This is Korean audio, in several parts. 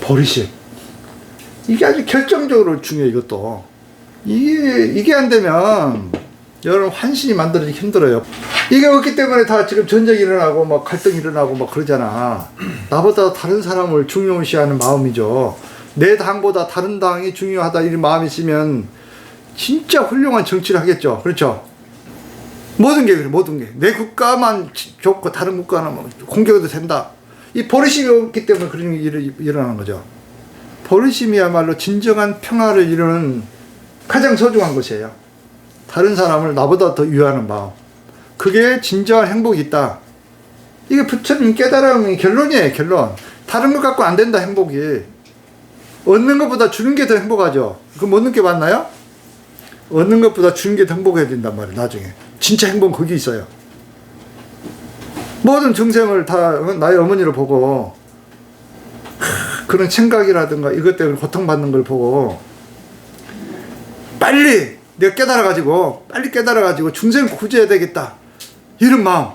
버리심. 이게 아주 결정적으로 중요해 이것도. 이게 이게 안 되면 여러분 환신이 만들어지기 힘들어요. 이게 없기 때문에 다 지금 전쟁이 일어나고 막 갈등이 일어나고 막 그러잖아. 나보다 다른 사람을 중요시하는 마음이죠. 내 당보다 다른 당이 중요하다 이런 마음이 있으면 진짜 훌륭한 정치를 하겠죠. 그렇죠? 모든 게 그래, 모든 게. 내 국가만 지- 좋고 다른 국가는 뭐 공격해도 된다. 이 버릇이 없기 때문에 그런 일이 일어나는 거죠. 버릇임이야말로 진정한 평화를 이루는 가장 소중한 것이에요. 다른 사람을 나보다 더 유하는 마음. 그게 진정한 행복이 있다. 이게 부처님 깨달음의 결론이에요, 결론. 다른 것 갖고 안 된다, 행복이. 얻는 것보다 주는 게 더 행복하죠. 그거 못 느껴봤나요? 얻는 것보다 주는 게 더 행복해야 된단 말이에요, 나중에. 진짜 행복은 거기 있어요. 모든 중생을 다 나의 어머니를 보고 하, 그런 생각이라든가 이것 때문에 고통받는 걸 보고 빨리 내가 깨달아가지고 빨리 깨달아가지고 중생을 구제해야 되겠다. 이런 마음.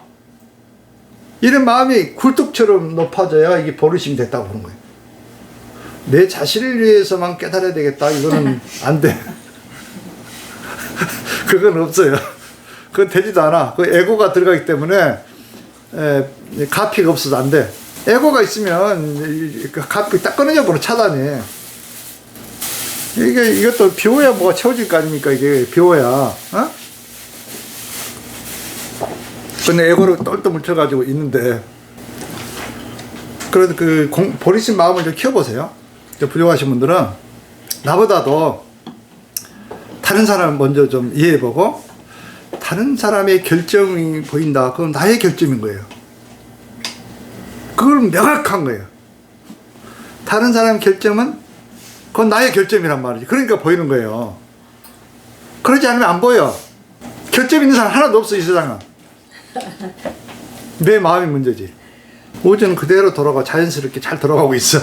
이런 마음이 굴뚝처럼 높아져야 이게 버릇이 됐다고 보는 거예요. 내 자신을 위해서만 깨달아야 되겠다. 이거는 안돼. 그건 없어요. 그건 되지도 않아. 그 에고가 들어가기 때문에 에, 가피가 없어서 안 돼. 에고가 있으면 이- 그 가피 딱 끊어져 버려 차단이 이게 이것도 비워야 뭐가 채워질 거 아닙니까? 이게 비워야. 어? 근데 에고를 똘똘 뭉쳐가지고 있는데. 그래도 그 공, 버리신 마음을 좀 키워보세요. 좀 부족하신 분들은 나보다도 다른 사람을 먼저 좀 이해해보고 다른 사람의 결정이 보인다 그건 나의 결정인 거예요 그걸 명확한 거예요 다른 사람 결정은 그건 나의 결정이란 말이지. 그러니까 보이는 거예요. 그러지 않으면 안 보여. 결점 있는 사람 하나도 없어, 이 세상은. 내 마음이 문제지. 우주는 그대로 돌아가, 자연스럽게 잘 돌아가고 있어.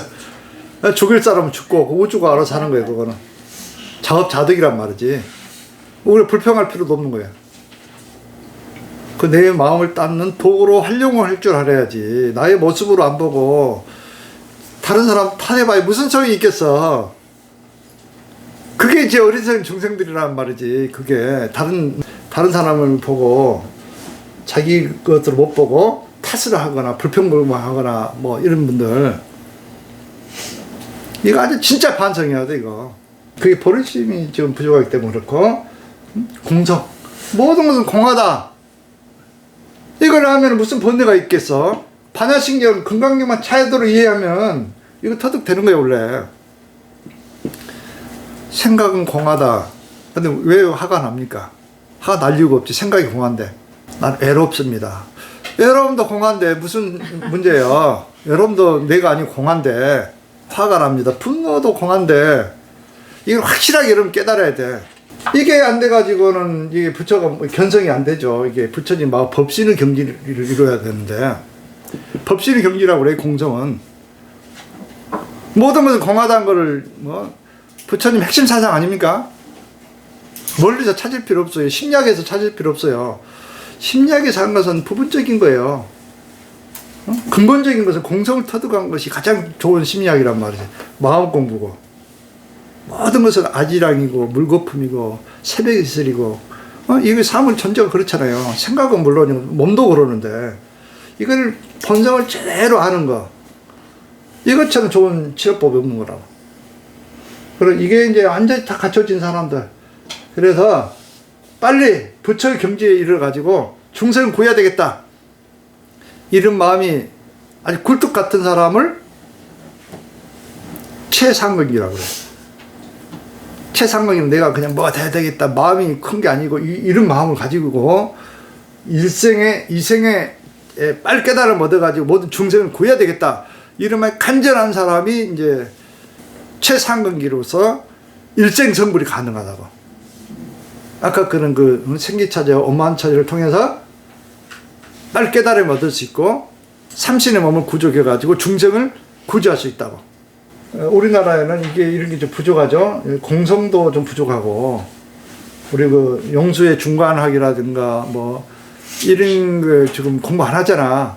죽일 사람은 죽고, 그 우주가 알아서 하는 거예요, 그거는. 자업자득이란 말이지. 우리 불평할 필요도 없는 거야. 그 내 마음을 닦는 도구로 활용을 할 줄 알아야지. 나의 모습으로 안 보고, 다른 사람 탓해봐야 무슨 소용이 있겠어. 그게 이제 어리석은 중생들이란 말이지. 그게 다른 다른 사람을 보고 자기 것들을 못 보고 탓을 하거나 불평불만하거나 뭐 이런 분들 이거 아주 진짜 반성해야 돼 이거. 그게 버릇심이 지금 부족하기 때문에 그렇고 음? 공성 모든 것은 공하다. 이걸 하면 무슨 번뇌가 있겠어? 반야신경 건강경만 차이도로 이해하면 이거 터득되는 거예요 원래. 생각은 공하다. 근데 왜 화가 납니까? 화가 날 이유가 없지. 생각이 공한데. 난 외롭습니다. 외로움도 공한데 무슨 문제예요? 외로움도 내가 아니고 공한데 화가 납니다. 분노도 공한데 이걸 확실하게 여러분 깨달아야 돼. 이게 안 돼가지고는 이게 부처가 뭐 견성이 안 되죠. 이게 부처님 막 법신의 경지를 이루어야 되는데 법신의 경지라고 그래 공정은 모든 것은 공하다는 거를 뭐 부처님 핵심 사상 아닙니까? 멀리서 찾을 필요 없어요. 심리학에서 찾을 필요 없어요. 심리학에서 한 것은 부분적인 거예요. 어? 근본적인 것은 공성을 터득한 것이 가장 좋은 심리학이란 말이죠. 마음 공부고. 모든 것은 아지랑이고 물거품이고 새벽 이슬이고 어? 이게 사물 전제가 그렇잖아요. 생각은 물론이고 몸도 그러는데 이걸 본성을 제대로 아는 거 이것처럼 좋은 치료법이 없는 거라고. 그리고 이게 이제 완전히 다 갖춰진 사람들. 그래서 빨리 부처의 경지에 이르러 가지고 중생을 구해야 되겠다. 이런 마음이 아주 굴뚝 같은 사람을 최상극이라고 그래. 최상극이면 내가 그냥 뭐가 돼야 되겠다. 마음이 큰 게 아니고 이, 이런 마음을 가지고 일생에 이생에 에 빨리 깨달음 얻어가지고 모든 중생을 구해야 되겠다. 이런 말 간절한 사람이 이제 최상근기로서 일생 성불이 가능하다고. 아까 그런 그 생기차저 오만차저를 통해서 빨리 깨달음 얻을 수 있고 삼신의 몸을 구족해가지고 중생을 구제할 수 있다고. 어, 우리나라에는 이게 이런 게 좀 부족하죠. 공성도 좀 부족하고 우리 그 영수의 중관학이라든가 뭐 이런 거 지금 공부 안 하잖아.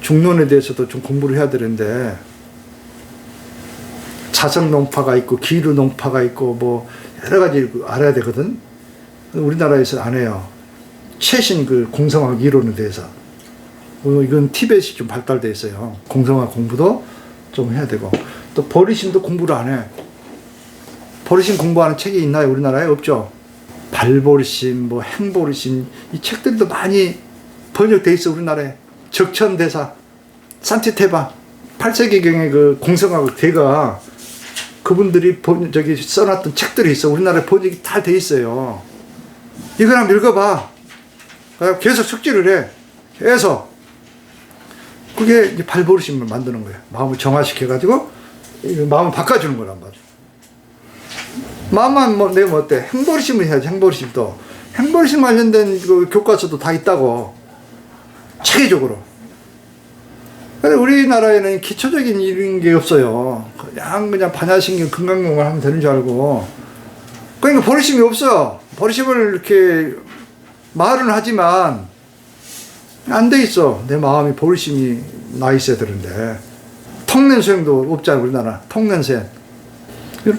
중론에 대해서도 좀 공부를 해야 되는데 자성 농파가 있고 기류 농파가 있고 뭐 여러 가지 알아야 되거든. 우리나라에서 안 해요. 최신 그 공성학 이론에 대해서. 어, 이건 티벳이 좀 발달돼 있어요. 공성학 공부도 좀 해야 되고 또 버리심도 공부를 안 해. 버리심 공부하는 책이 있나요? 우리나라에 없죠. 발버리심, 뭐 행버리심 이 책들도 많이 번역돼 있어 우리나라에. 적천대사, 산티테바, 8세기경의 그 공성학 대가 그분들이 번, 저기 써놨던 책들이 있어. 우리나라에 번역이 다 돼 있어요. 이거 한번 읽어봐. 계속 숙지를 해. 계속. 그게 이제 발버릇심을 만드는 거야. 마음을 정화시켜가지고, 이 마음을 바꿔주는 거란 말이야. 마음만 뭐 내면 어때? 행버릇심을 해야지, 행버릇심도. 행버릇심 관련된 그 교과서도 다 있다고. 체계적으로. 근데 우리나라에는 기초적인 이런 게 없어요. 그냥 그냥 반야신경 건강용을 하면 되는 줄 알고. 그러니까 버릇심이 없어. 버릇심을 이렇게 말은 하지만 안 돼 있어. 내 마음이 버릇심이 나 있어야 되는데. 통nen수행도 없잖아, 우리나라. 통nen수행.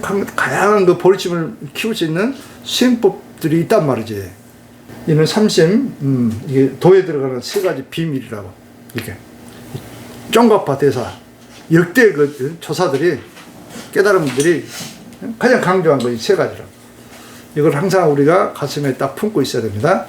강- 다양한 그 버릇심을 키울 수 있는 수행법들이 있단 말이지. 이는 삼심, 음, 이게 도에 들어가는 세 가지 비밀이라고. 이게. 쫑가파 대사 역대 그 조사들이 깨달은 분들이 가장 강조한 것이 세 가지라. 이걸 항상 우리가 가슴에 딱 품고 있어야 됩니다.